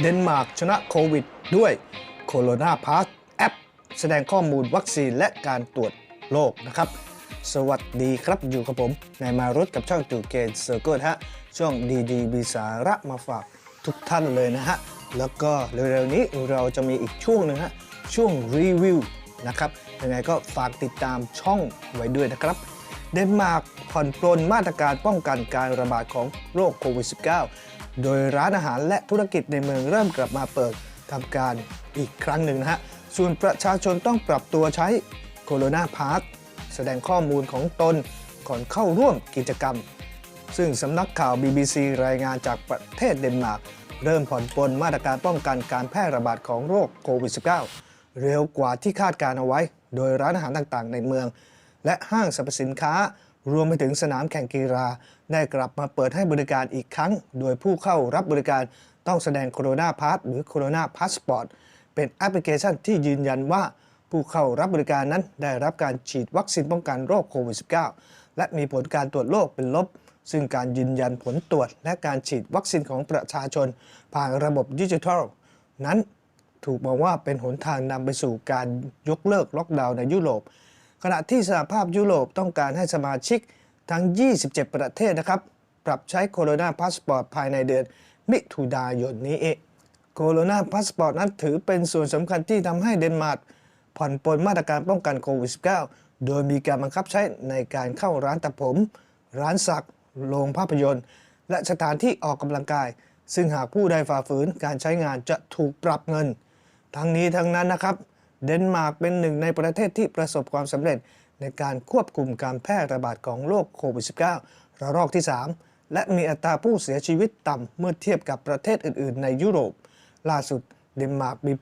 เดนมาร์กชนะโควิด ด้วยโคโรนาพาสแอป แสดงข้อมูลวัคซีนและการตรวจโรคนะครับ สวัสดีครับอยู่กับผมนายมารุตกับช่องจูเกนเซอร์เกิลฮะช่วงดีๆมีสาระมาฝากทุกท่านเลยนะฮะ แล้วก็เร็วๆนี้เราจะมีอีกช่วงหนึ่งฮะ ช่วงรีวิวนะครับยังไงก็ฝากติดตามช่องไว้ด้วยนะครับ เดนมาร์กผ่อนปลนมาตรการป้องกันการระบาดของโรคโควิด -19 โดยร้านอาหารและธุรกิจในเมืองเริ่มกลับมาเปิดทำการอีกครั้งหนึ่งนะฮะ ส่วนประชาชนต้องปรับตัวใช้โคโรนาพาสแสดงข้อมูลของตนก่อนเข้าร่วมกิจกรรม ซึ่งสำนักข่าว BBC รายงานจากประเทศเดนมาร์กเริ่มผ่อนปลนมาตรการป้องกันการแพร่ระบาดของโรคโควิด -19 เร็วกว่าที่คาดการเอาไว้ โดยร้านอาหารต่างๆ ในเมือง และห้างสรรพสินค้า รวมไปถึงสนามแข่งกีฬาได้กลับมาเปิดให้บริการอีกครั้ง โดยผู้เข้ารับบริการต้องแสดงโคโรนาพาสหรือโคโรนาพาสปอร์ตเป็นแอปพลิเคชันที่ยืนยันว่า ผู้เข้ารับบริการนั้นได้รับการฉีดวัคซีนป้องกันโรคโควิด -19 และมีผลการตรวจโรคเป็นลบ ซึ่งการยืนยันผลตรวจ และการฉีดวัคซีนของประชาชน ผ่านระบบดิจิทัล นั้นถูกมองว่าเป็นหนทางนำไปสู่การยกเลิกล็อกดาวน์ในยุโรป ขณะที่สหภาพยุโรปต้องการให้สมาชิกทั้ง 27 ประเทศนะครับ ปรับใช้โคโรนาพาสปอร์ตภายในเดือนมิถุนายนนี้เองโคโรนาพาสปอร์ตนั้นถือเป็นส่วนสำคัญที่ทำให้เดนมาร์กผ่อนปลนมาตรการป้องกันโควิด -19 โดยมีการบังคับใช้ในการเข้าร้านตัดผม ร้านสัก โรงภาพยนตร์ และสถานที่ออกกำลังกาย ซึ่งหากผู้ใดฝ่าฝืนการใช้งานจะถูกปรับเงิน ทั้งนี้ทั้งนั้นนะครับ เดนมาร์กเป็นหนึ่งในประเทศที่ประสบความสำเร็จในการควบคุมการแพร่ระบาดของโรคโควิด -19 ระลอกที่ 3 และมีอัตราผู้เสียชีวิตต่ำเมื่อเทียบกับประเทศอื่น ๆ ในยุโรป ล่าสุดเดนมาร์กมี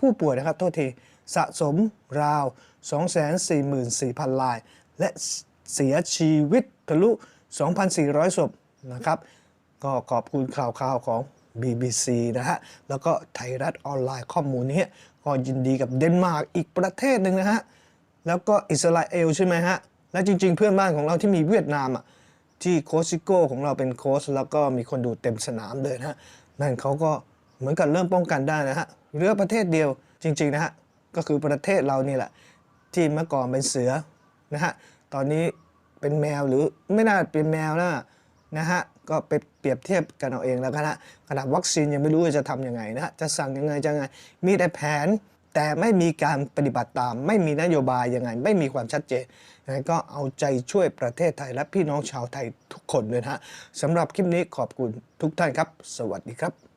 ผู้ป่วยนะครับโทษทีสะสมราว 244,000 ราย และเสียชีวิตทะลุ 2,400 ศพนะครับ ก็ขอบคุณข่าวข่าวของ BBC นะฮะ แล้วก็ไทยรัฐออนไลน์ข้อมูลนี้ก็ยินดีกับเดนมาร์กอีกประเทศหนึ่งนะฮะ แล้วก็อิสราเอลใช่ไหมฮะ และจริง ๆ เพื่อนบ้านของเราที่มีเวียดนามอะที่โคชซิโก้ของเราเป็นโค้ชแล้วก็มีคนดูเต็มสนามเลยนะฮะ นั่นเขาก็เหมือนกับเริ่มป้องกันได้นะฮะเหลือประเทศเดียวจริง ๆ นะฮะ ก็คือประเทศเรานี่แหละ ที่เมื่อก่อนเป็นเสือนะฮะตอนนี้เป็นแมวหรือไม่น่าเป็นแมวนะ นะฮะก็ไปเปรียบเทียบกันเอาเองแล้วกันนะขนาดวัคซีนยังไม่รู้จะทำยังไงนะฮะจะสั่งยังไงจะไงมีแต่แผน แต่ไม่มีการปฏิบัติตาม ไม่มีนโยบายยังไง ไม่มีความชัดเจนยังไงก็เอาใจช่วยประเทศไทยและพี่น้องชาวไทยทุกคนเลยนะฮะสำหรับคลิปนี้ขอบคุณทุกท่านครับ สวัสดีครับ